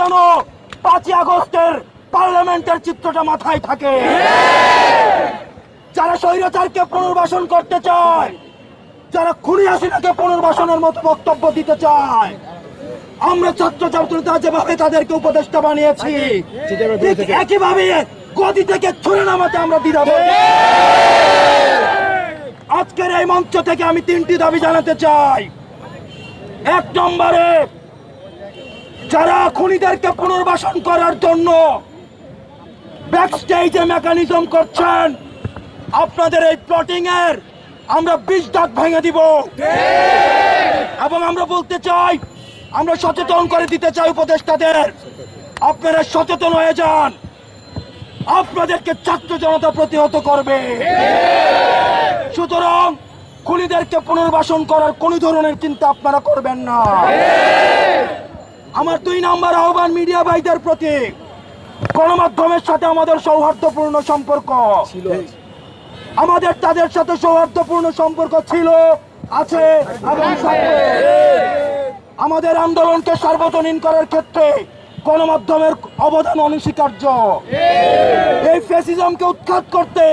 যেন পাঁচই আগস্টের পার্লামেন্টের চিত্রটা মাথায় থাকে। যারা স্বৈরাচারকে পুনর্বাসন করতে চায়, যারা খুনি হাসিনাকে পুনর্বাসনের মতো বক্তব্য দিতে চায়, আমরা ছাত্র ছাত্রতা যেভাবে তাদেরকে উপদেষ্টা বানিয়েছি একইভাবে গদি থেকে ছুড়ে নামাতে আমরা দ্বিধাব আজকের এই মঞ্চ থেকে আমি তিনটি দাবি জানাতে চাই। এক নম্বরে যারা খুনিদেরকে পুনর্বাসন করার জন্য ব্যাক স্টেজে মেকানিজম করছেন, আপনাদের এই প্লটিং এর আমরা বিষ দাগ ভেঙে দিব। এবং আমরা বলতে চাই, আমরা সচেতন করে দিতে চাই উপদেষ্টাদের, আপনারা সচেতন হয়ে যান। আপনাদেরকে ছাত্র জনতা প্রতিহত করবে। সুতরাং খুনিদেরকে পুনর্বাসন করার কোন ধরনের চিন্তা আপনারা করবেন না। আমার দুই নাম্বার আহ্বান মিডিয়া ভাইদের প্রতি। গণমাধ্যমের সাথে আমাদের সৌহার্দ্যপূর্ণ সম্পর্ক। আমাদের তাদের সাথে সৌহার্দ্যপূর্ণ সম্পর্ক ছিল আছে এবং আমাদের আন্দোলনকে সার্বজনীন করার ক্ষেত্রে গণমাধ্যমের অবদান অনস্বীকার্য। এই ফেসিজমকে উৎখাত করতে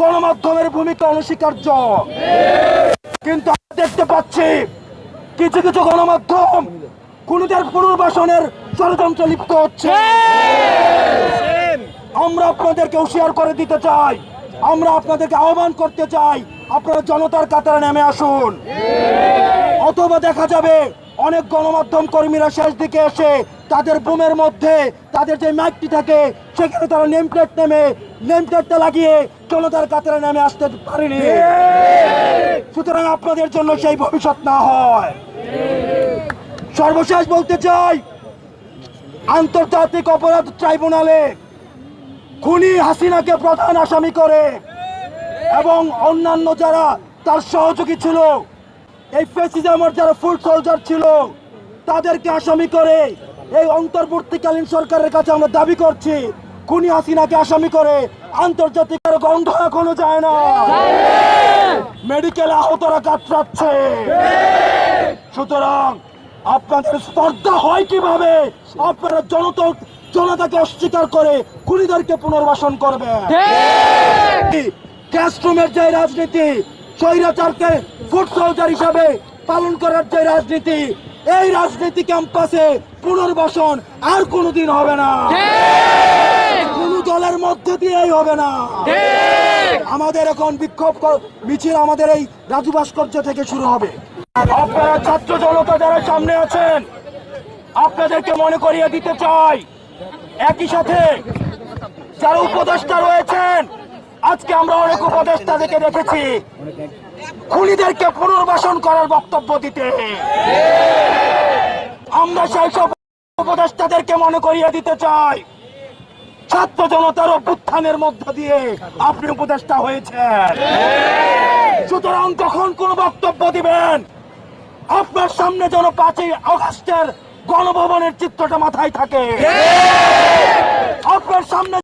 গণমাধ্যমের ভূমিকা অনস্বীকার্য। কিন্তু আমরা দেখতে পাচ্ছি কিছু কিছু গণমাধ্যম খুনিদের পুনর্বাসনের ষড়যন্ত্র লিপ্ত হচ্ছে? আমরা আপনাদেরকে হুঁশিয়ার করে দিতে চাই। আমরা আপনাদেরকে আহ্বান করতে চাই, আপনারা জনতার কাতারে নেমে আসুন। অথবা দেখা যাবে অনেক গণমাধ্যম কর্মীরা শেষ দিকে এসে তাদের বুমের মধ্যে, তাদের যে মাইকটি থাকে, সেখানে তারা নেম প্লেট নেমে, নেম প্লেটটা লাগিয়ে জনতার কাতারে নেমে আসতে পারেনি। সুতরাং আপনাদের জন্য সেই ভবিষ্যৎ না হয়। সর্বশেষ বলতে চাই আন্তর্জাতিক অপরাধ ট্রাইব্যুনালে খুনি হাসিনাকে প্রধান আসামি করে এবং অন্যান্য যারা তার সহযোগী ছিল এই ফেসিজামের যারা ফুল সোলজার ছিল তাদেরকে আসামি করে এই অন্তর্বর্তীকালীন সরকারের কাছে আমরা দাবি করছি খুনি হাসিনাকে আসামি করে আন্তর্জাতিক আর গন্ধ এখনও যায় না। মেডিকেল আহতরা কাতরাচ্ছে। সুতরাং আপনাদের স্পর্ধা হয় কীভাবে? আপনারা জনতা জনতাকে অস্বীকার করে খুনিদেরকে পুনর্বাসন করবে যে রাজনীতি স্বৈরাচারকে ফুট সোলজার হিসাবে পালন করার যে রাজনীতি এই রাজনীতি ক্যাম্পাসে পুনর্বাসন আর কোনোদিন হবে না। কোন দলের মধ্যে দিয়েই হবে না। আমাদের এখন বিক্ষোভ মিছিল আমাদের এই রাজু ভাস্কর্য থেকে শুরু হবে। আপনারা ছাত্র জনতা যারা সামনে আছেন, আপনাদেরকে মনে করিয়ে দিতে চাই। একই সাথে যারা উপদেষ্টা রয়েছেন, আজকে আমরা অনেক উপদেষ্টা উপদেষ্টাদেরকে দেখেছি। খুনিদেরকে পুনর্বাসন করার বক্তব্য দিতে। আমরা সেই সব উপদেষ্টাদেরকে মনে করিয়ে দিতে চাই। ছাত্র জনতার অভ্যুত্থানের মধ্য দিয়ে আপনি উপদেষ্টা হয়েছেন। সুতরাং যখন কোন বক্তব্য দিবেন? আপনার সামনে যেন পাঁচই আগস্টের গণভবনের চিত্রটা মাথায় থাকে। আপনার সামনে